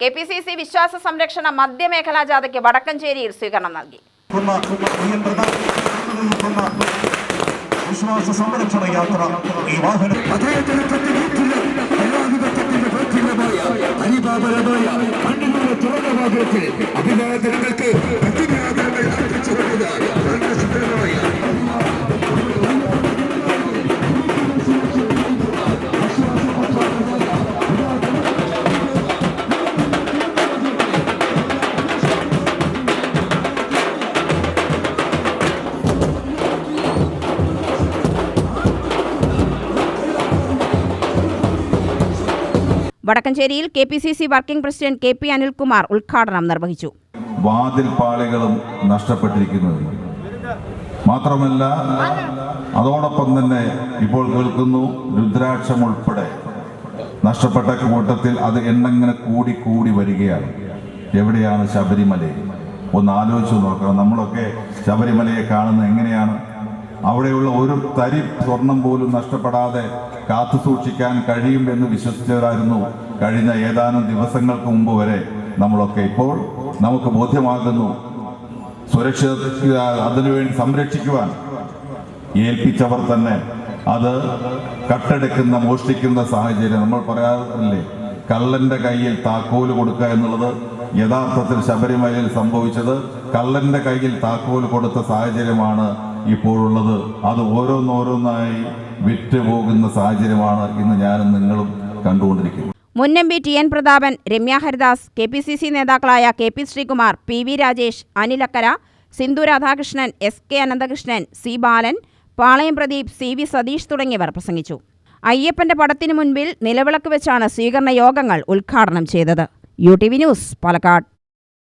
K P C C വിശ്വാസ സംരക്ഷണ മധ്യമേഖലാ ജാഥയ്ക്ക് വടക്കഞ്ചേരിയിൽ സ്വീകരണം നൽകി. വിശ്വാസ സംരക്ഷണ യാത്ര ഈ വാഹനം തുറന്ന അഭിവാദനങ്ങൾക്ക് വടക്കഞ്ചേരിയിൽ K P C C working president K P Anilkumar ഉദ്ഘാടനം നിർവഹിച്ചു. വാതിൽ പാളികളും നഷ്ടപ്പെട്ടിരിക്കുന്നത് മാത്രമല്ല അതോടൊപ്പം തന്നെ ഇപ്പോൾ കേൾക്കുന്നു രുദ്രാക്ഷം ഉൾപ്പെടെ നഷ്ടപ്പെട്ട കൂട്ടത്തിൽ അത് എണ്ണങ്ങനെ കൂടി കൂടി വരികയാണ്. എവിടെയാണ് ശബരിമല? ഒന്ന് ആലോചിച്ച് നോക്കണം. നമ്മളൊക്കെ ശബരിമലയെ കാണുന്നത് എങ്ങനെയാണ്? അവിടെയുള്ള ഒരു തരി സ്വർണം പോലും നഷ്ടപ്പെടാതെ കാത്തു സൂക്ഷിക്കാൻ കഴിയും എന്ന് വിശ്വസിച്ചവരായിരുന്നു കഴിഞ്ഞ ഏതാനും ദിവസങ്ങൾക്ക് മുമ്പ് വരെ നമ്മളൊക്കെ ഇപ്പോൾ നമുക്ക് ബോധ്യമാകുന്നു. സുരക്ഷിത അതിനുവേണ്ടി സംരക്ഷിക്കുവാൻ ഏൽപ്പിച്ചവർ തന്നെ അത് കട്ടെടുക്കുന്ന മോഷ്ടിക്കുന്ന സാഹചര്യം നമ്മൾ പറയാറില്ലേ? കള്ളന്റെ കയ്യിൽ താക്കോൽ കൊടുക്കുക എന്നുള്ളത് യഥാർത്ഥത്തിൽ ശബരിമലയിൽ സംഭവിച്ചത് കള്ളന്റെ കയ്യിൽ താക്കോൽ കൊടുത്ത സാഹചര്യമാണ് ഇപ്പോഴുള്ളത്. അത് ഓരോന്നോരോന്നായി വിറ്റ് പോകുന്ന സാഹചര്യമാണ് ഇന്ന് ഞാനും നിങ്ങളും കണ്ടുകൊണ്ടിരിക്കുന്നത്. മുൻ M P T N Prathapan Ramya Haridas K P C C നേതാക്കളായ K P Sreekumar P V Rajesh Anilakkara Sindhu Radhakrishnan S K Ananthakrishnan C Balan Palayam Pradeep C V Sathish തുടങ്ങിയവർ പ്രസംഗിച്ചു. അയ്യപ്പന്റെ പടത്തിനു മുൻപിൽ നിലവിളക്ക് വെച്ചാണ് സ്വീകരണ യോഗങ്ങൾ ഉദ്ഘാടനം ചെയ്തത്. U T V news Palakkad.